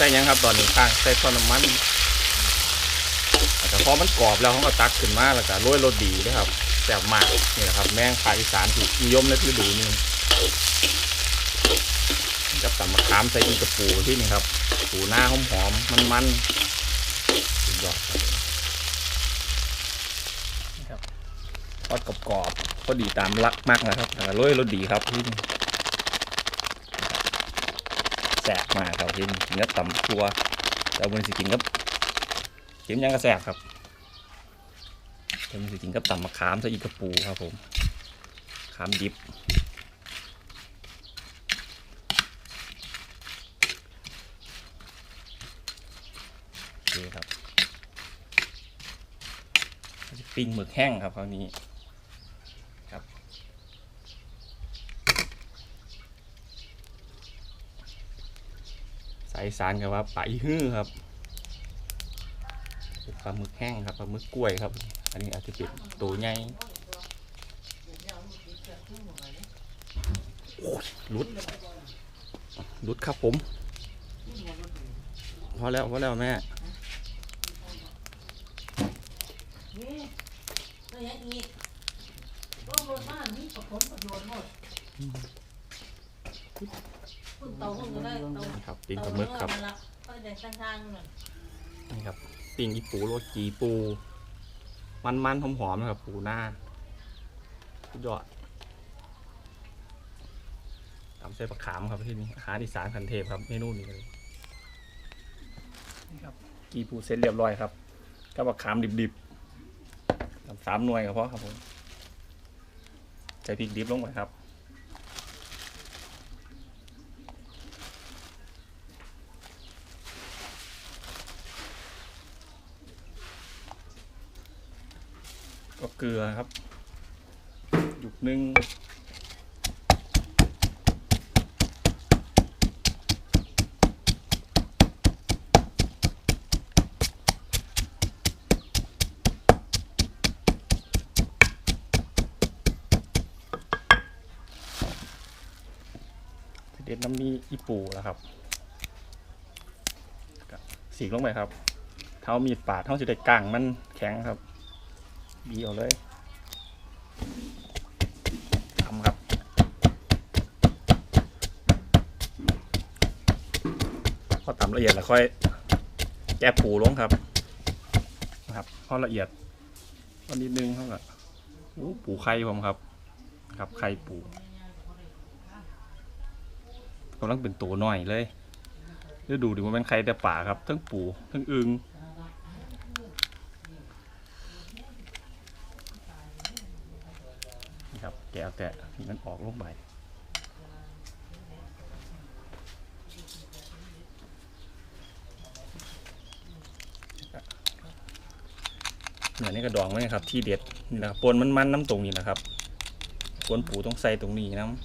ใส่ยังครับตอนนี้ข้างใส่ซอสน้ำมันแต่พอมันกรอบแล้วเขาก็ตักขึ้นมาแล้วก็โรยรสดีนะครับแซ่บมากนี่แหละครับ แมงภาอีสานที่นิยมในฤดูนี้กับตำมะขามใส่อีกระปูที่นี่ครับปูหน้าหอมหอมมันมันสุดยอดครับนี่ครับทอดกรอบๆพอดีตามรักมากนะครับแต่โรยรสดีครับที่นี่ สบมากครับทีนี่กินกับตำทัวแต่วันสิกินกับเข็มยังกระแสบครับแต่วันสิกินกับตำมะขามใส่อีกกระปูครับผมขามดิบโอเคครับจะปิ้งหมึกแห้งครับคราวนี้ครับ สายสารกับว่าปลาอีฮื้อครับปลาหมึกแห้งครับปลาหมึกกล้วยครับ อันนี้อาจจะเป็นตัวใหญ่โอ้ยลุดลุดครับผม พอแล้วพอแล้วแม่ นี่แล้วยังอีกก็รสชาตินี่ประกอบประโยชน์หมดคุณเตาคุณก็ได้เตา นี่ครับ ปิ้งปลาหมึกครับเตาเนื้อมันละก็ได้ทางทางๆนั่นนี่ครับปิ้งอีปูโรสจีปู มันมันหอมหอมๆนะครับปูหน้าสุดยอดตำเส้นปลาขามครับที่นี่อาหารอีสานคันเทพครับเมนูนี้เลยนี่ครับกีปูเสร็จเรียบร้อยครับกับปลาขามดิบๆตำสามหน่วยก็พอครับผมใส่พริกดิบลงไปครับ เกลือครับ หยุกหนึ่งเด็ดน้ำมีอีปูแล้วครับสีลงไปครับ เท้ามีดปาดเท้าจะได้กลางมันแข็งครับ บีเอาเลยทำครับ พอตำละเอียดแล้วค่อยแก้ปูลงครับนะครับพอละเอียดก็นิดนึงเท่ากับอู้ปูไข่ผมครับ ครับไข่ปูกำลังเป็นตัวหน่อยเลยฤดูดิมันเป็นไข่แต่ป่าครับทั้งปูทั้งอึง นี่ครับ แกะมันออกลงไปเหนือนี่กระดองไว้นะครับ ที่เด็ดนี่นะปนมันมันน้ำตรงนี้นะครับปนปูต้องใส่ตรงนี้น้ำ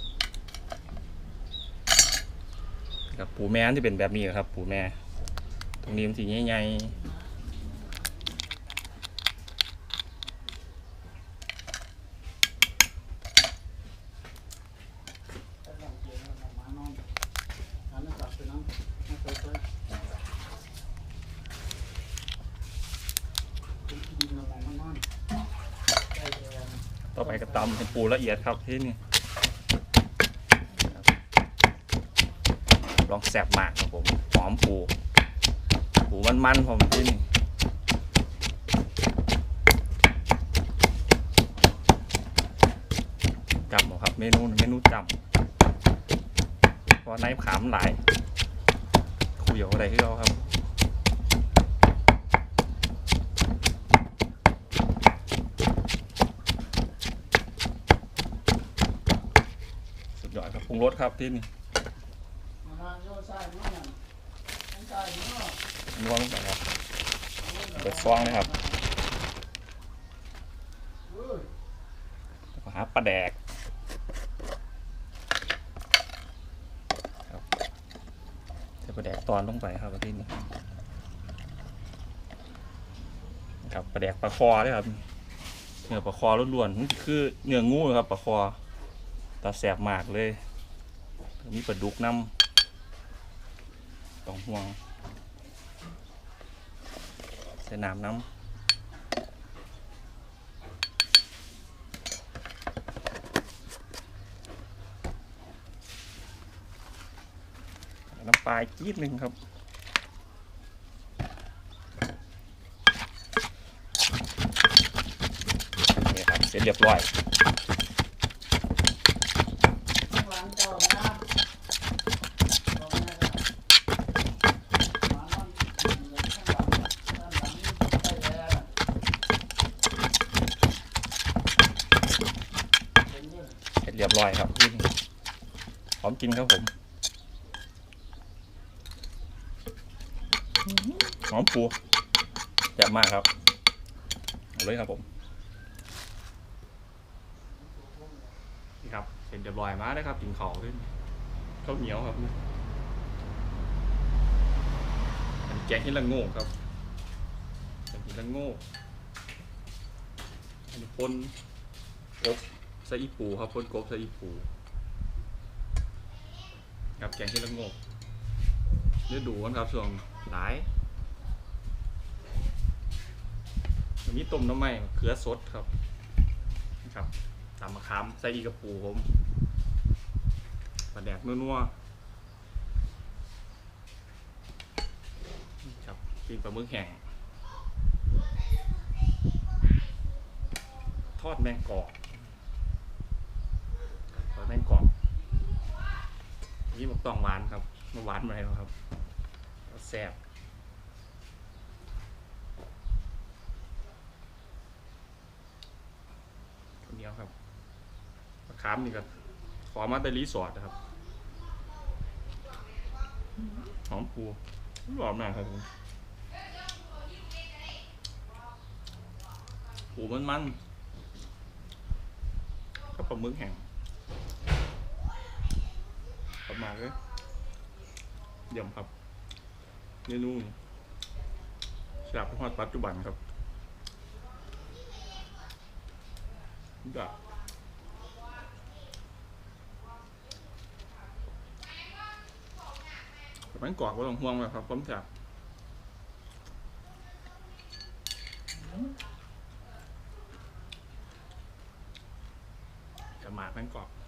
ครับปูแม่ที่เป็นแบบนี้นะครับ ปูแม่ ตรงนี้มันสีใหญ่ๆ ต่อไปก็ตำให้ปูละเอียดครับที่นี่ลองแสบหมากครับผมหอมปูปูมันๆผมที่นี่จำบ่ครับเมนูเมนูจำเพราะในขามหลายคุยเอาอะไรให้เราครับ สุดยอดครับปรุ งรสครับที่นี่นวลลงไปครับเปิดฟองเลยครับหาปลาแดกครับใส่ปลาแดกตอนลงไปครับที่นี่ครับปลาแดกปลาคอเลยครับเนื้อปลาคอล้วนๆคือเนื้องูครับปลาคอตาแสบมากเลย มีปลาดุกน้ำต้องห่วงใส่น้ำน้ำน้ำปลาจี๊ดหนึ่งครับนี่ครับ เสร็จเรียบร้อย ข้างหลังเจ้าน้ำบอกแม่ก็หมามันกินเลยข้างหลังน่ะข้างหลังนี่ใส่แอร์น่ะเป็นเนี่ย เสร็จเรียบร้อยครับพี่พร้อม กินครับผมหอมปูแจ่บมากครับเอาเลยครับผมนี่ครับเสร็จเรียบร้อยมาได้ครับกินข้าวขึ้นข้าวเหนียวครับอันแกงเห็ดละโง่ครับแกงเห็ดละโง่อันนี้ปนกบใส่อีปูครับพ่นกบใส่อีปู กับแกงที่ละโงกเนื้อดูกันครับส่วนหลายอันนี้ต้มน้ำไม้เขือสดครับนะครับตามมะขามใส่อีกระปูผมปลาแดกนัวๆครับกินปลาหมึกแห้งทอดแมงกอก เปิดแม่งกรอบ นี่บอกตองหวานครับมาหวานมาแล้วครับแซ่บคนเดียวครับมะขามนี่ก็ขอมาแต่รีสอร์ทนะครับ หอมปูหอมมากครับผมปูมันมันก็ปลาหมึกแห้ง ประมาเลยเยี่ยมครับเมนูนี้แซ่บทอดปัจจุบันครับดับมันกรอบก็ต้องห่วงเลยครับผมแซ่บจะหมากม่งกรอบ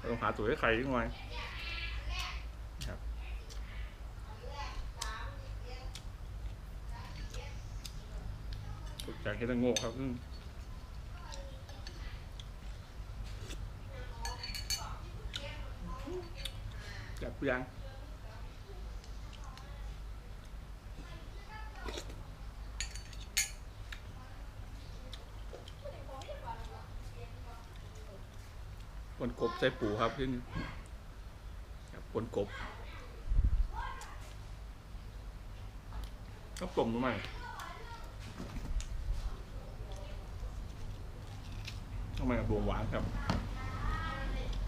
ต้องหาตัวให้ใครขึ้นมาครับตกใจให้ตั้งโง่ครับอืมจับยัง ปนกบใส่ปูครับที่นี่ครับปนกบก็ปมรู้ไหมทำไมกับบวงหวานครับ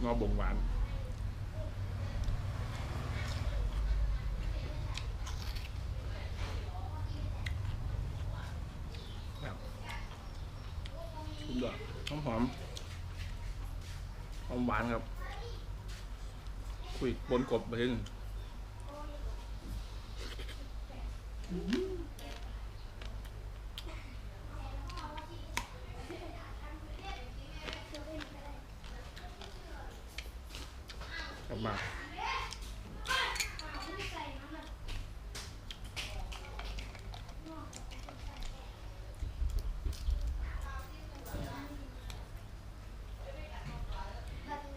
นอบวงหวานครับคุณดอกหอมหอมห อมหวานครับ คุยบนกบไปถึงกลับมา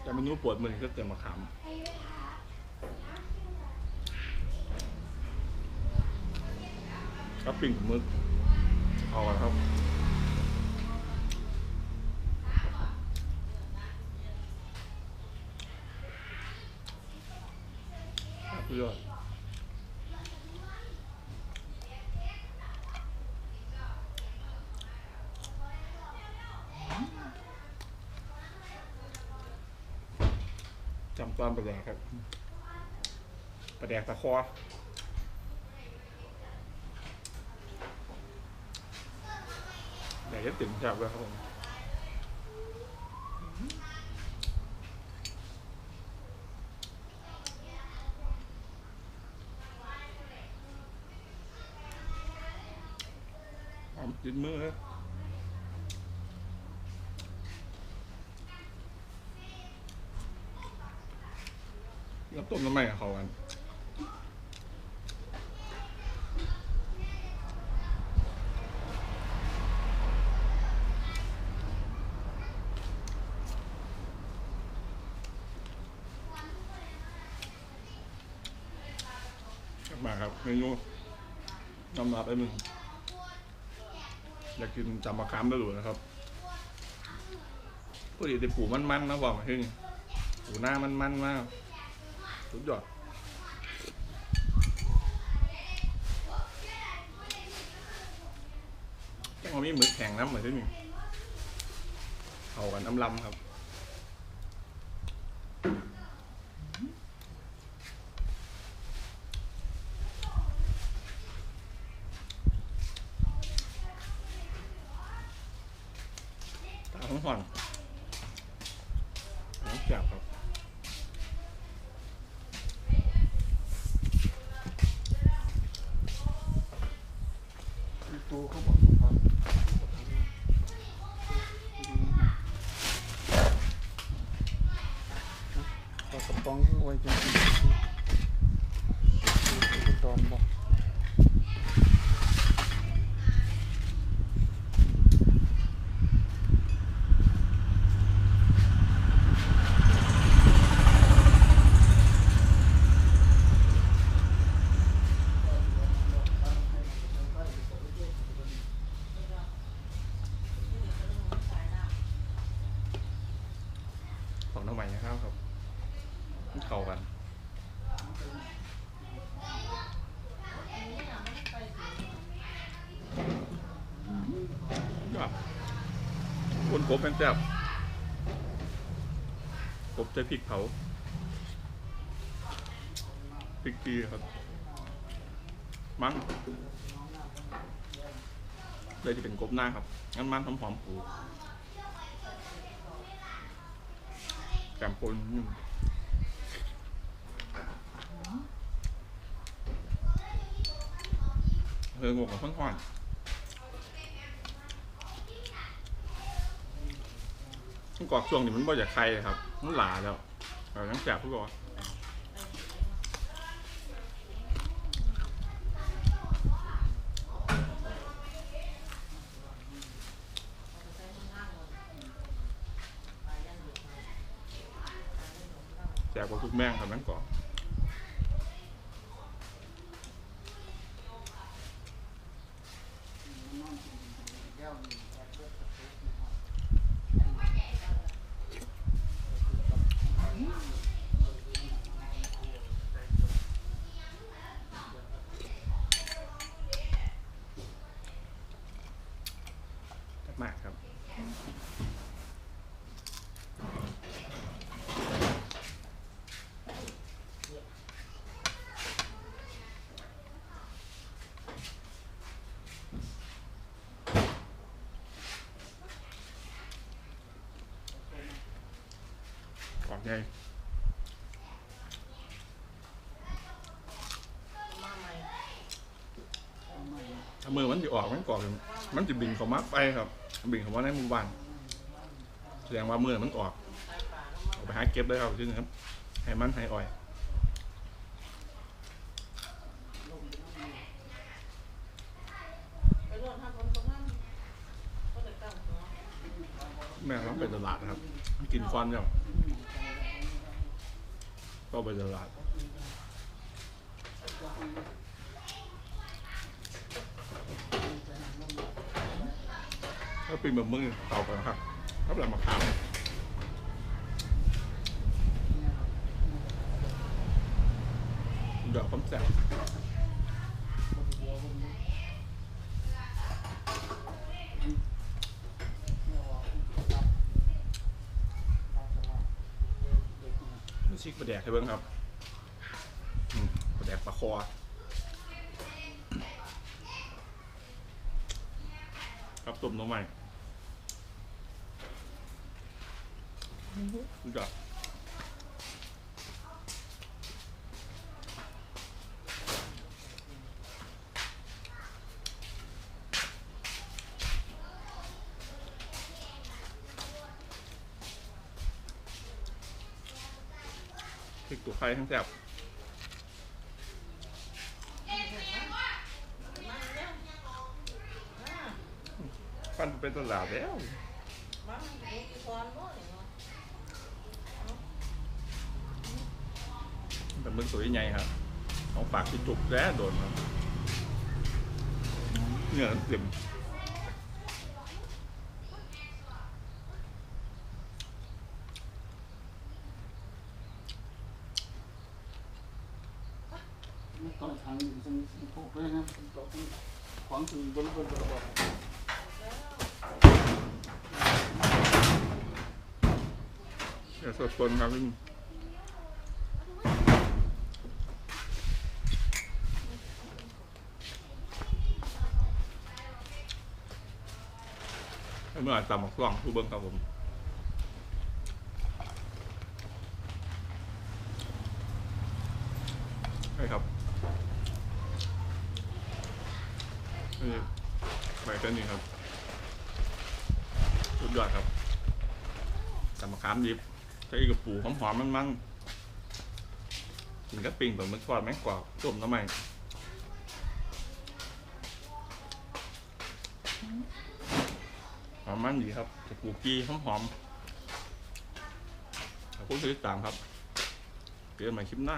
แต่เมนู ปวดมือก็เกิดมาขามครับปิ่งหมึกเอาละครับครับพี่ยอด แดงครับปลาแดกตะคอแดงจะติ่มจับเลยครับผมออมจิ้นมือครับ แล้วต้มทำไมอะเขากันมาครับเมนูยอมรับไอ้มึงอยากกินจำมะขามได้หรือนะครับพอดีได้ปูมันๆนะบอกมาที่นี่ปูหน้ามันๆมาก สุดยอดแค่ว่ามีหมึกแข็งน้ำเหมือนที่นี่เอากันน้ำลำครับ ตาของห่อนน้องจับครับพี่ตูเขาบอกครับ ปลากระป๋องไว้จั เข้ากันยอดคนกบเป็นแซ่บกบใช้พริกเผาพริกกีครับ มั้งเลยที่เป็นกบหน้าครับงั้นมันหอมๆปูแกมปนนิดนึงเอองงกับข้นข้อนต้องกรอกช่วงนี้มันบ่อยากใครครับ มันหลาแล้วเราต้องแจกทุกคนแจกกว่าทุกแม่งครับนั่นก่อน มากครับ กอดไงถ้ามือมันจะออกมันก่อนมันจะบินเข้ามาไปครับ บินเข้ามาในหมู่บ้านแสดงว่ามือมันออกเอาไปหาเก็บได้ครับที่นี่ครับให้มันให้อ่อยแม่ต้องไปตลาดนะครับ กินฟันเนี่ย ก็ไปตลาดถ้าเป็นแบบมึงเต่าไปนะครับถ้าแบบมะขามเดี๋ยวผมแซวนี่ ชิกประแดกให้เบิ้งครับอืมประแดกปลาคอครับต้มน้ำใหม่รู้จัก พริกตัวไข่ทั้งแซ่บฟันเป็นตลาดแล้วแต่มึงสวยใหญ่ครับเอาปากที่จุกแล้วโดนครับเนื้อเต็ม ต้องทางซึ่งพวกนี้นะต้องขวางถึงบนบนบนบนเนื้อสดปนครับพี่ให้เมื่อตำหมกกล้องผู้เบิ้งครับผมใช่ครับ นี่ใบเต้นนี่ครับ สุดยอดครับตำมะขามดิบใช้กระปูหอมๆมันๆกินกับปิ้งแบบมันทอดแมงกรอบต้มน้ำมันหอมมันดีครับกระปูกีหอมๆขอบคุณที่ติดตามครับเจอกันใหม่คลิปหน้า